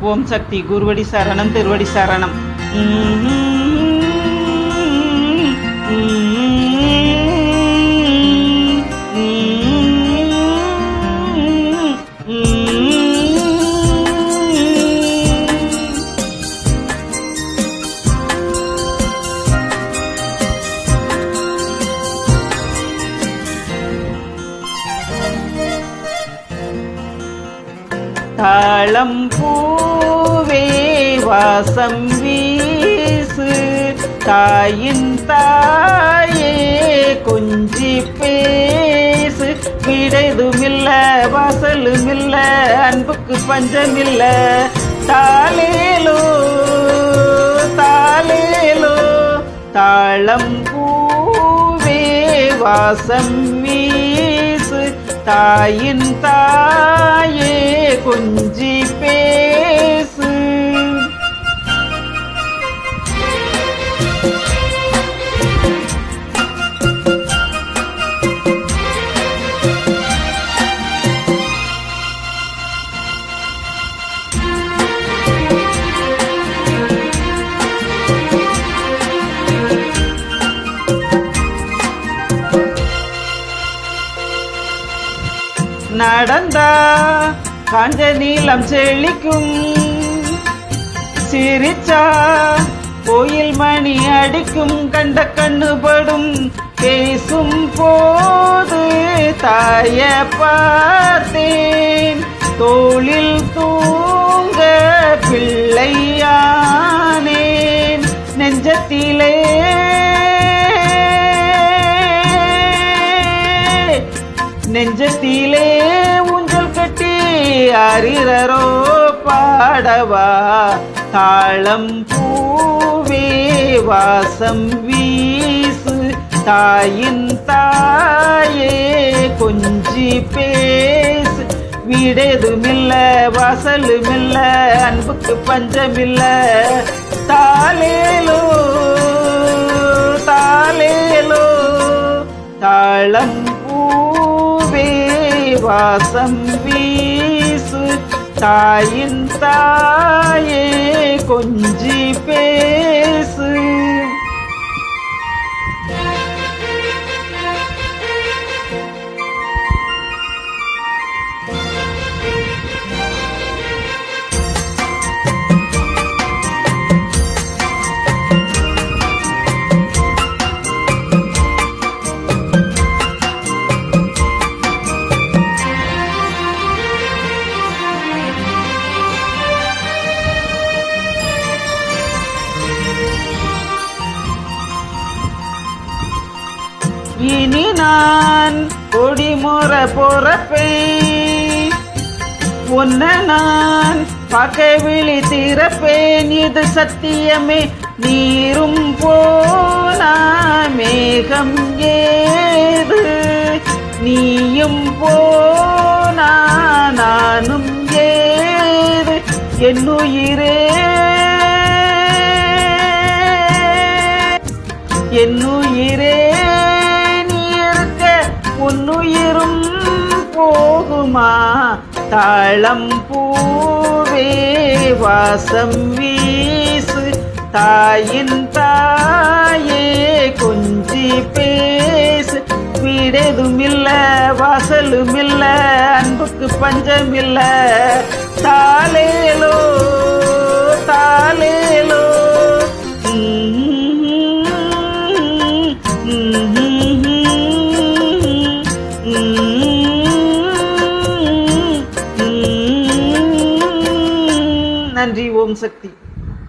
ஓம் சக்தி குருவடி சரணம் திருவடி சரணம். தாளம் பூவே வாசம் வீசு. தாயின் தாயே கொஞ்சி பேசு. விடைதுமில்ல வாசலுமில்ல அன்புக்கு பஞ்சமில்ல. தாளேலோ தாளேலோ தாளம் பூவே வாசம் வீ தாயின் தாயே கொஞ்சி பேசு. நடந்தா காஞ்ச நீளம் செழிக்கும். சிரிச்சா கோயில் மணி அடிக்கும் கண்ட கண்ணுபடும் பேசும் போது தாய பார்த்தேன். தோளில் தூ நெஞ்சத்திலே ஊஞ்சல் கட்டி அறிறரோ பாடவா? தாளம் பூவே வாசம் வீசு. தாயின் தாயே கொஞ்சி பேசு. வீடேதுமில்ல வாசலுமில்ல அன்புக்கு பஞ்சமில்ல. தாளேலோ தாளேலோ தாளம் வாசம் வீசு. தாயின் தாயே கொஞ்சி பேசு. இனி நான் கொடிமுற பொறப்பேன் உன்ன நான் பகை விழி திறப்பேன். இது சத்தியமே நீரும் போனா மேகம் ஏது? நீயும் போனா நானும் ஏது? என்னுயிரே என்னுயிரே உன்னுயிரும் போகுமா? தாளம் பூவே வாசம் வீசு. தாயின் தாயே கொஞ்சி பேசு. வீடெதுமில்ல வாசலுமில்ல அன்புக்கு பஞ்சமில்ல. தாலேலோ ஓம் சக்தி.